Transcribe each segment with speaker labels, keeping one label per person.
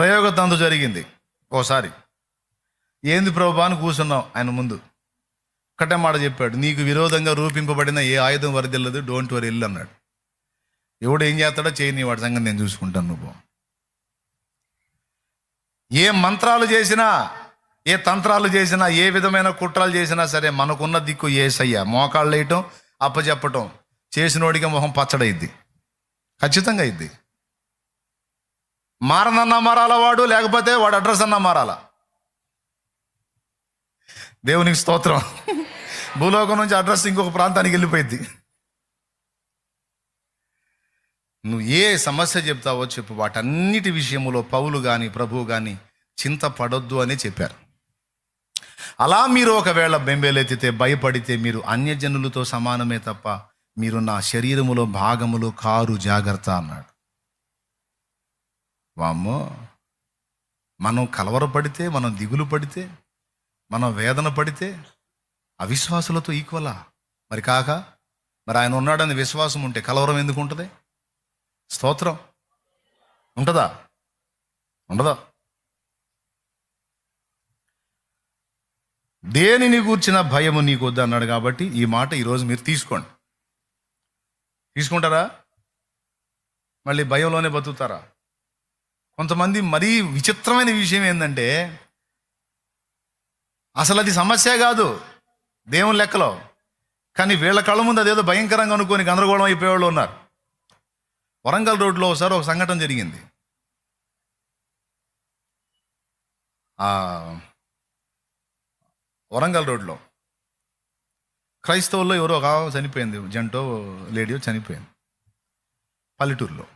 Speaker 1: ప్రయోగతందు జరిగింది. ఓసారి. ఏంది ప్రభా అని కూర్చున్నాం ఆయన ముందు. ఒకటే మాట చెప్పాడు. నీకు విరోధంగా రూపింపబడిన ఏ ఆయుధం వరదిల్లదు డోంట్ వరి ఇల్లు అన్నాడు. ఎవడు ఏం చేస్తాడో చేయని వాడి సంగతి నేను చూసుకుంటాను నువ్వు. ఏ మంత్రాలు చేసినా ఏ తంత్రాలు చేసినా ఏ విధమైన కుట్రలు చేసినా సరే మనకున్న దిక్కు ఏసయ్య. మోకాళ్ళు వేయటం అప్పచెప్పటం చేసినోడికి మొహం పచ్చడైద్ది. ఖచ్చితంగా అయింది మారనన్నా మారాల వాడు? లేకపోతే వాడు అడ్రస్ అన్నా మారాలా? దేవునికి స్తోత్రం. భూలోకం నుంచి అడ్రస్ ఇంకొక ప్రాంతానికి వెళ్ళిపోయింది నువ్వు ఏ సమస్య చెప్తావో చెప్పు. వాటన్నిటి విషయంలో పౌలు కానీ ప్రభువు కానీ చింతపడొద్దు అని చెప్పారు. అలా మీరు ఒకవేళ బెంబేలెత్తితే భయపడితే మీరు అన్యజనులతో సమానమే తప్ప మీరు నా శరీరములో భాగములు కారు జాగ్రత్త అన్నాడు. వామ్మో మనం కలవరపడితే మనం దిగులు పడితే మనం వేదన పడితే అవిశ్వాసులతో ఈక్వలా మరి కాక మరి ఆయన ఉన్నాడని విశ్వాసం ఉంటే కలవరం ఎందుకు ఉంటుంది? స్తోత్రం. ఉంటుందా? ఉండదా? దేనిని కూర్చిన భయము నీకు వద్దు అన్నాడు కాబట్టి ఈ మాట ఈరోజు మీరు తీసుకోండి. తీసుకుంటారా? మళ్ళీ భయంలోనే బతుకుతారా? కొంతమంది మరీ విచిత్రమైన విషయం ఏంటంటే అసలు అది సమస్య కాదు దేవుని లెక్కలో. కానీ వీళ్ళ కళ్ళ ముందు అదేదో భయంకరంగా అనుకొని గందరగోళం అయిపోయేవాళ్ళు ఉన్నారు. వరంగల్ రోడ్లో ఒకసారి ఒక సంఘటన జరిగింది. వరంగల్ రోడ్లో క్రైస్తవుల్లో ఎవరో ఒక చనిపోయింది జంటో లేడీయో చనిపోయింది. పల్లెటూరులో.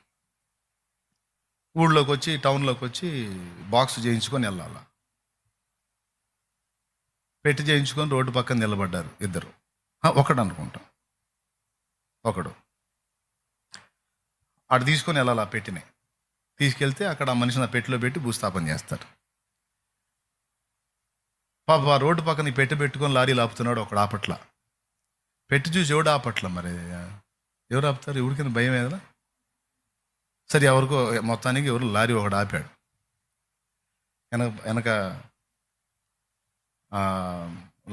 Speaker 1: ఊళ్ళోకి వచ్చి టౌన్లోకి వచ్చి బాక్స్ చేయించుకొని వెళ్ళాల. పెట్టి చేయించుకొని రోడ్డు పక్కన నిలబడ్డారు ఇద్దరు. ఒకడు అనుకుంటాం. ఒకడు. అటు తీసుకొని వెళ్ళాలి ఆ పెట్టిని. తీసుకెళ్తే అక్కడ ఆ మనిషిని ఆ పెట్టిలో పెట్టి భూస్థాపన చేస్తారు. పాప ఆ రోడ్డు పక్కన ఈ పెట్టి పెట్టుకొని లారీలు ఆపుతున్నాడు ఒకడు ఆపట్ల. పెట్టి చూసి ఎవడు ఆపట్ల మరి? ఎవరు ఆపుతారు? ఎవరికైనా భయం ఏదైనా? సరే ఎవరికో మొత్తానికి ఎవరు లారీ ఒకడు ఆపాడు. వెనక వెనక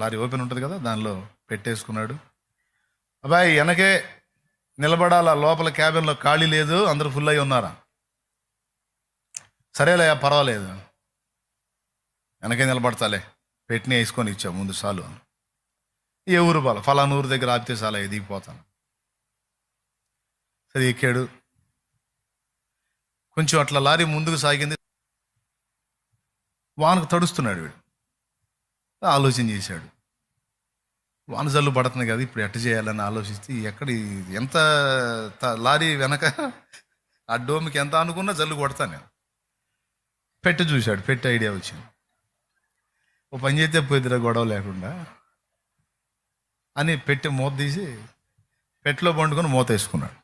Speaker 1: లారీ ఓపెన్ ఉంటుంది కదా దానిలో పెట్టేసుకున్నాడు. అబ్బాయి వెనకే నిలబడాలా లోపల క్యాబిన్లో ఖాళీ లేదు అందరూ ఫుల్ అయి ఉన్నారా? సరేలే పర్వాలేదు. వెనకే నిలబడతాలే పెట్టిన వేసుకొని ఇచ్చా ముందు చాలు ఏ ఊరు బాల ఫలానూరు దగ్గర ఆపితే చాలా ఎదిగిపోతాను. సరే ఎక్కాడు. కొంచెం అట్లా లారీ ముందుకు సాగింది. వానకు తడుస్తున్నాడు వీడు. ఆలోచన చేశాడు. వాన జల్లు పడుతుంది కదా ఇప్పుడు ఎట్ట చేయాలని ఆలోచిస్తే ఎక్కడ ఎంత త- లారీ వెనక ఆ డోమ్కి ఎంత అనుకున్నా జల్లు కొడతాను నేను. పెట్టి చూశాడు పెట్టి ఐడియా వచ్చింది. ఓ పని చేస్తే పోయిద్దిరా గొడవ లేకుండా. అని పెట్టి మూత తీసి పెట్టిలో పండుకొని మూత వేసుకున్నాడు.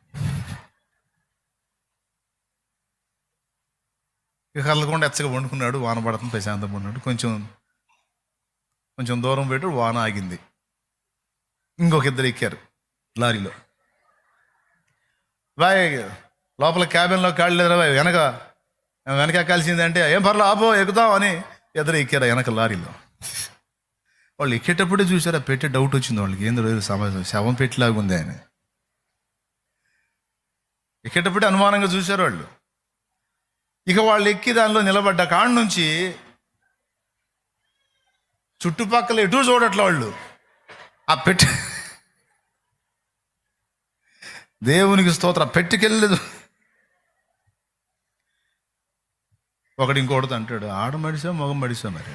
Speaker 1: ఇక కదలకుండా ఎచ్చగా వండుకున్నాడు వాన పడుతుంది ప్రశాంతం ఉన్నాడు. కొంచెం కొంచెం దూరం పెట్టి వాన ఆగింది. ఇంకొక ఇద్దరు ఎక్కారు లారీలో. బాయ్ లోపల క్యాబిన్లో కాళ్ళు లేదురా బాయ్ వెనక వెనక ఎక్కాల్సిందంటే ఏం పర్లే ఆపో ఎక్కుతాం అని ఇద్దరు ఎక్కారు వెనక లారీలో. వాళ్ళు ఎక్కేటప్పుడే చూసారా పెట్టే డౌట్ వచ్చింది వాళ్ళకి. ఏందో రోజు సమాజం? శవం పెట్టిలాగుంది ఆయన ఎక్కేటప్పుడే అనుమానంగా చూశారు వాళ్ళు. ఇక వాళ్ళు ఎక్కి దానిలో నిలబడ్డ కాడ నుంచి చుట్టుపక్కల ఎటు చూడట్ల వాళ్ళు. ఆ పెట్టి దేవునికి స్తోత్ర పెట్టుకెళ్ళలేదు ఒకడు ఇంకోటితో అంటాడు ఆడ మడిసా మగం మడిసా మరి?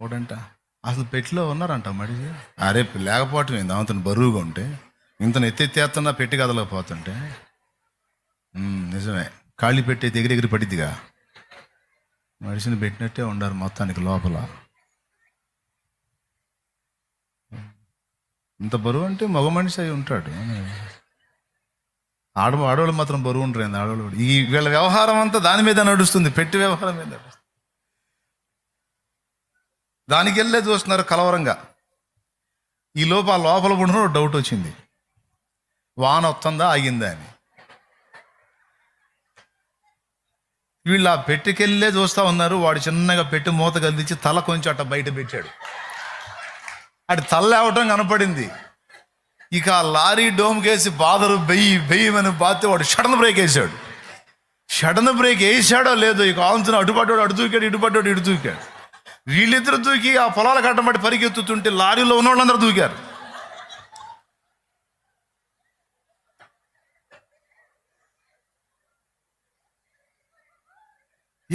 Speaker 1: ఒకటంట అసలు పెట్టిలో ఉన్నారంట మడిసి? అరే లేకపోవటం ఏంది అంతను బరువుగా ఉంటే ఇంతను ఎత్తెత్తేస్తున్నా పెట్టి కదలకపోతుంటే. నిజమే. ఖాళీ పెట్టి దగ్గర దగ్గర పడిద్దిగా. మనిషిని పెట్టినట్టే ఉండారు మొత్తానికి లోపల. ఇంత బరువు అంటే మగ మనిషి అయి ఉంటాడు. ఆడ ఆడవాళ్ళు మాత్రం బరువు ఉంటారు ఆడవాళ్ళు ఈ వీళ్ళ వ్యవహారం అంతా దాని మీద నడుస్తుంది. పెట్టి వ్యవహారం మీద దానికి వెళ్ళే చూస్తున్నారు కలవరంగా. ఈ లోపు ఆ లోపల పడిన డౌట్ వచ్చింది. వాన వస్తుందా ఆగిందా అని. వీళ్ళు ఆ పెట్టుకెళ్ళే చూస్తూ ఉన్నారు. వాడు చిన్నగా పెట్టి మూత కదిలించి తల కొంచెం అట్ట బయట పెట్టాడు. అటు తల లేవటం కనపడింది. ఇక ఆ లారీ డోమ్కేసి బాదరు బెయ్యి బెయ్యమని బాతే వాడు షడన్ బ్రేక్ వేసాడు. షడన్ బ్రేక్ వేసాడో లేదో ఇక ఆంతున అటుపడ్డాడు అటు దూకాడు ఇటుపడ్డాడు ఇటు దూకాడు. వీళ్ళిద్దరు దూకి ఆ పొలాల కట్టబడి పరిగెత్తుతుంటే లారీలో ఉన్న వాళ్ళందరూ దూకారు.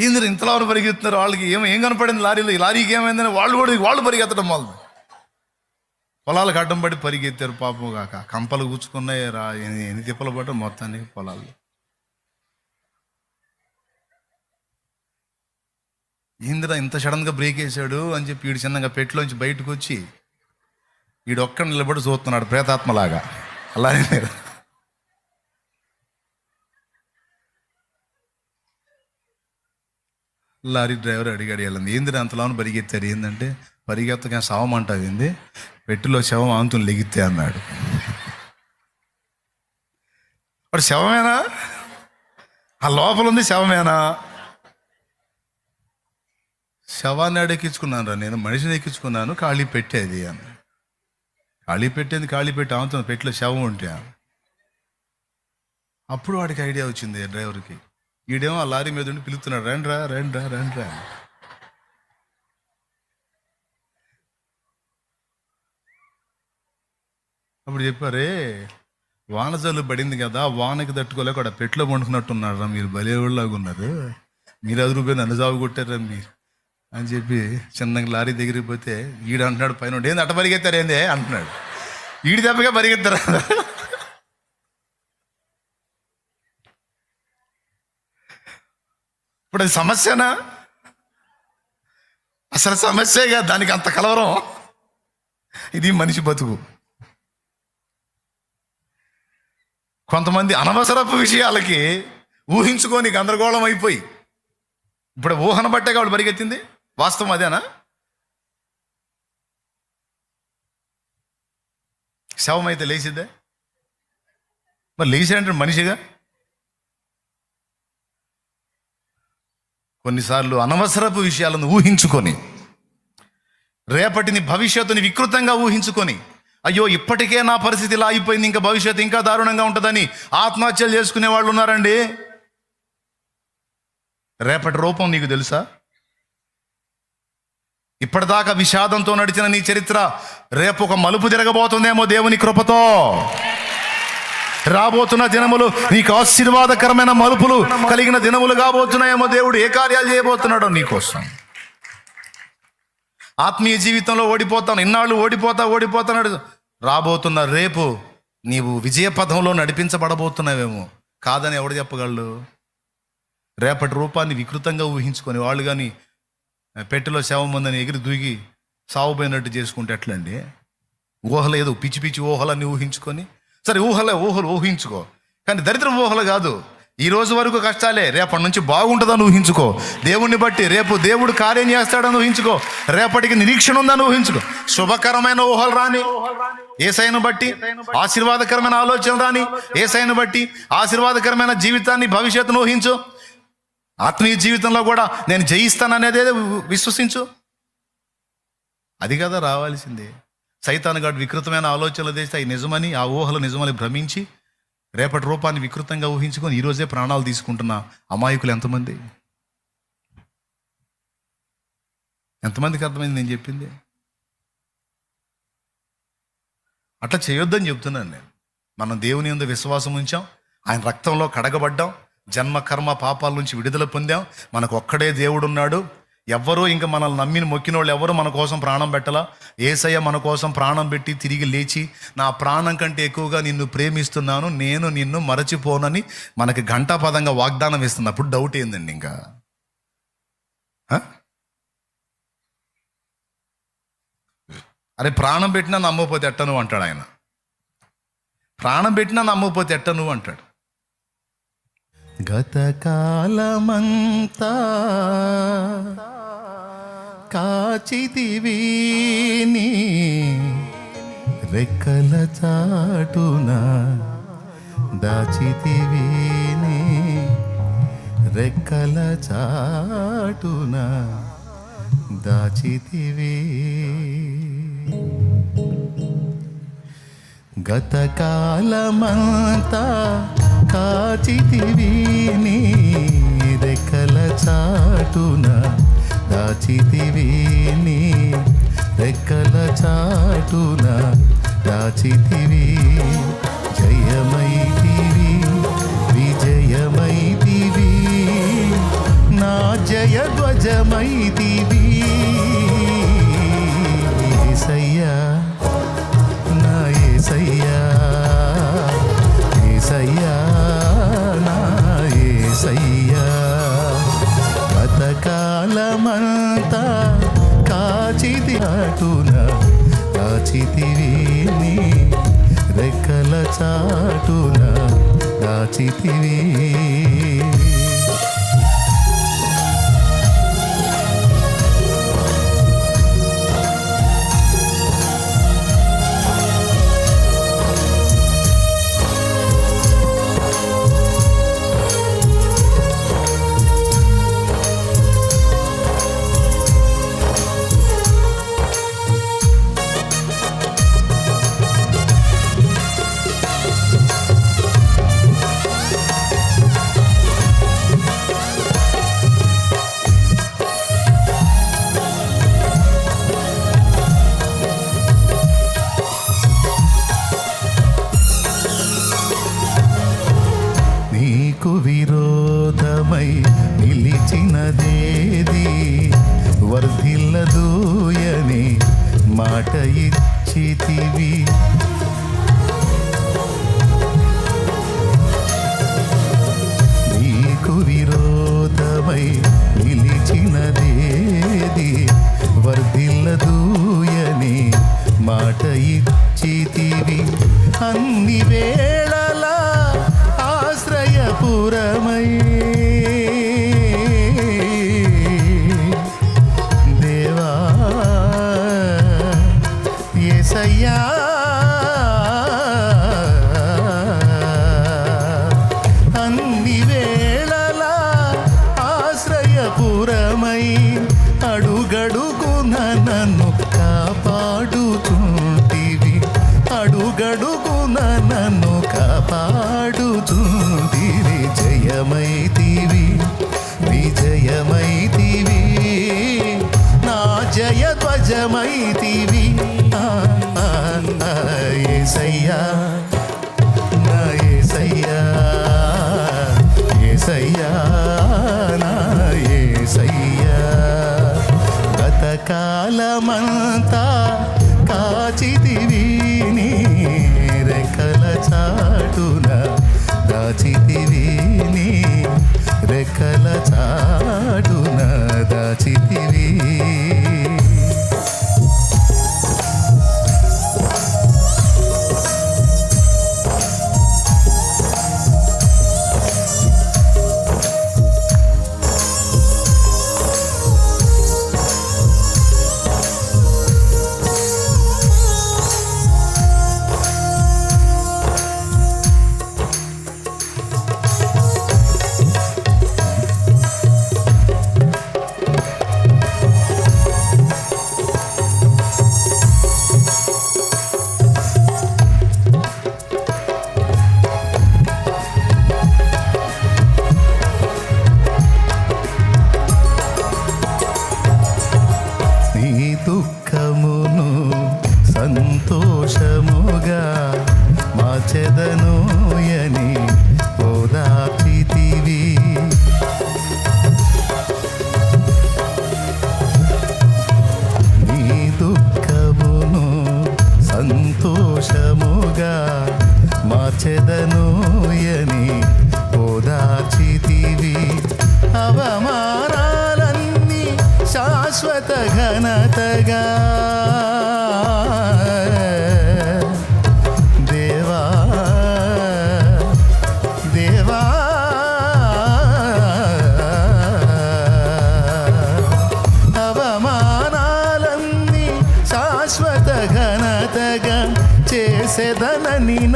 Speaker 1: ఏంది ఇంతలా పరిగెత్తున్నారు? వాళ్ళకి ఏం ఏం కనపడింది లారీలో? ఈ లారీకి ఏమైందని వాళ్ళు కూడా వాళ్ళు పరిగెత్తడం వాళ్ళు పొలాలకు అడ్డం పడి పరిగెత్తారు పాపం కాక. కంపలు కూర్చుకున్నాయి రా. ఎన్ని తిప్పలు పడ్డ మొత్తానికి పొలాలు ఏందిరా ఇంత సడన్గా బ్రేక్ వేసాడు అని చెప్పి వీడు చిన్నగా పెట్టిలోంచి బయటకు వచ్చి వీడు ఒక్క నిలబడి చూస్తున్నాడు ప్రేతాత్మలాగా. అలానే లారీ డ్రైవర్ అడిగాడు వెళ్ళింది ఏంది అంతలోని పరిగెత్తారు? ఏంటంటే పరిగెత్తగా శవం అంటావు ఏంది? పెట్టిలో శవం ఆంతుని లెగితే అన్నాడు. వాడు శవమేనా? ఆ లోపల ఉంది శవమేనా? శవాన్ని అడెక్కించుకున్నాను రా నేను మనిషిని ఎక్కించుకున్నాను ఖాళీ పెట్టేది అని ఖాళీ పెట్టేది ఖాళీ పెట్టి ఆమెతో పెట్టిలో శవం ఉంటే అప్పుడు వాడికి ఐడియా వచ్చింది డ్రైవర్కి. ఈడేమో ఆ లారీ మీద ఉండి పిలుస్తున్నాడు రండ్రా రండ్రా రండ్రా. అప్పుడు చెప్పారే వాన జల్లు పడింది కదా వానకి తట్టుకోలేక అక్కడ పెట్లో పండుకున్నట్టున్నారా మీరు బలేవాళ్ళలాగా ఉన్నారు. మీరు అది రూపాయలు నన్ను జాబు కొట్టారా మీరు. అని చెప్పి చిన్నగా లారీ దగ్గరికి పోతే ఈడు అంటున్నాడు పైన ఏంది అట్ట పరిగెత్తారు ఏంది? అంటున్నాడు. ఈడి దెబ్బగా పరిగెత్తారా. ఇప్పుడు అది సమస్యనా? అసలు సమస్యగా దానికి అంత కలవరం? ఇది మనిషి బతుకు. కొంతమంది అనవసరపు విషయాలకి ఊహించుకొని గందరగోళం అయిపోయి ఇప్పుడు ఊహన బట్టే కాబట్టి పరిగెత్తింది? వాస్తవం అదేనా? శవం అయితే లేచిద్దే? మరి లేచాడంటే మనిషిగా? కొన్నిసార్లు అనవసరపు విషయాలను ఊహించుకొని రేపటిని భవిష్యత్తుని వికృతంగా ఊహించుకొని అయ్యో ఇప్పటికే నా పరిస్థితి ఇలా అయిపోయింది ఇంకా భవిష్యత్తు ఇంకా దారుణంగా ఉంటుందని ఆత్మహత్యలు చేసుకునే వాళ్ళు ఉన్నారండి. రేపటి రూపం నీకు తెలుసా? ఇప్పటిదాకా విషాదంతో నడిచిన నీ చరిత్ర రేపు ఒక మలుపు తిరగబోతుందేమో దేవుని కృపతో. రాబోతున్న దినములు నీకు ఆశీర్వాదకరమైన మలుపులు కలిగిన దినములు కాబోతున్నాయేమో దేవుడు. ఏ కార్యాలు చేయబోతున్నాడో నీకోసం. ఆత్మీయ జీవితంలో ఓడిపోతాను ఇన్నాళ్ళు ఓడిపోతా ఓడిపోతున్నాడు. రాబోతున్న రేపు నీవు విజయ పథంలో నడిపించబడబోతున్నావేమో. కాదని ఎవడు చెప్పగలడు? రేపటి రూపాన్ని వికృతంగా ఊహించుకొని వాళ్ళు కానీ పెట్టెలో శవం ఉందని ఎగిరి దూకి సావుపోయినట్టు చేసుకుంటే ఎట్లండి? ఊహలు ఏదో పిచ్చి పిచ్చి ఊహలన్నీ ఊహించుకొని సరే ఊహలే ఊహలు ఊహించుకో. కానీ దరిద్రం ఊహలు కాదు. ఈ రోజు వరకు కష్టాలే రేపటి నుంచి బాగుంటుందని ఊహించుకో. దేవుణ్ణి బట్టి రేపు దేవుడు కార్యం చేస్తాడని ఊహించుకో. రేపటికి నిరీక్షణ ఉందని ఊహించుకో. శుభకరమైన ఊహలు రాని ఏసైను బట్టి ఆశీర్వాదకరమైన ఆలోచన రాని ఏసైను బట్టి ఆశీర్వాదకరమైన జీవితాన్ని భవిష్యత్తును ఊహించు. ఆత్మీయ జీవితంలో కూడా నేను జయిస్తాననేదే విశ్వసించు. అది కదా రావాల్సిందే. సైతాను గాడు వికృతమైన ఆలోచనలు చేస్తే అవి నిజమని ఆ ఊహలు నిజమని భ్రమించి రేపటి రూపాన్ని వికృతంగా ఊహించుకొని ఈరోజే ప్రాణాలు తీసుకుంటున్న అమాయకులు ఎంతమంది? ఎంతమందికి అర్థమైంది నేను చెప్పింది? అట్లా చేయొద్దని చెప్తున్నాను నేను. మనం దేవుని యందు విశ్వాసం ఉంచాం ఆయన రక్తంలో కడగబడ్డాం జన్మ కర్మ పాపాల నుంచి విడుదల పొందాం మనకు ఒక్కడే దేవుడు ఉన్నాడు ఎవ్వరూ ఇంకా మనల్ని నమ్మిన మొక్కిన వాళ్ళు ఎవరు మన కోసం ప్రాణం పెట్టలా? ఏసయ్య మన కోసం ప్రాణం పెట్టి తిరిగి లేచి నా ప్రాణం కంటే ఎక్కువగా నిన్ను ప్రేమిస్తున్నాను నేను నిన్ను మరచిపోనని మనకి ఘంటాపదంగా వాగ్దానం ఇస్తున్నప్పుడు డౌట్ ఏందండి ఇంకా? అరే ప్రాణం పెట్టినా నమ్మకపోతే ఎట్టను అంటాడు ఆయన? ప్రాణం పెట్టినా నమ్మకపోతే ఎట్టను అంటాడు? గతకాలమంతా కాచితివి రెక్కల చాటున దాచితివి రెక్కల చాటున దాచితివే. గతకాలమంతా కాచితివి నీ రెక్కల చాటున దాచితివి నీ రెక్కల చాటున దాచితివి జయమైతివి విజయమైతివి నా జయ ధ్వజమైతివి గతకాలమంతా కాచితి అటున కాచితివి నీ రెక్కల చాటున దాచితివి అన్ని వేళలా ఆశ్రయపురమయే గతకాలమంతా కాచితివి రెక్కల చాటున దాచితివి రెక్కల చాటున దాచితివి. సంతోషముగా మార్చెదను.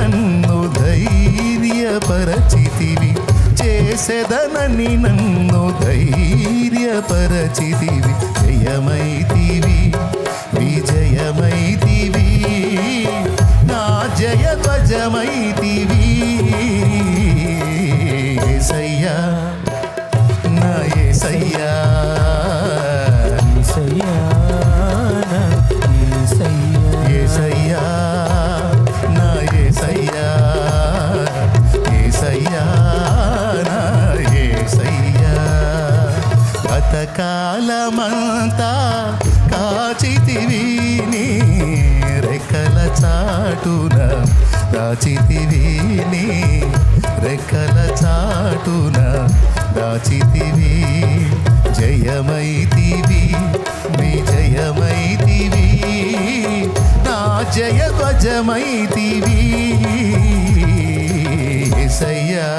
Speaker 1: నన్ను ధైర్యపరచితివి. చేసేదనని నన్ను ధైర్యపరచితివి. జయమైతివి విజయమైతివి. నా జయ ధ్వజమైతివి సయ్యా కాలమంతా కాచితివి నీ రెక్కల చాటున దాచితివి నీ రెక్కల చాటున దాచితివి. జయమైతివి విజయమైతివి నా జయ
Speaker 2: భజమైతివి సయ్యా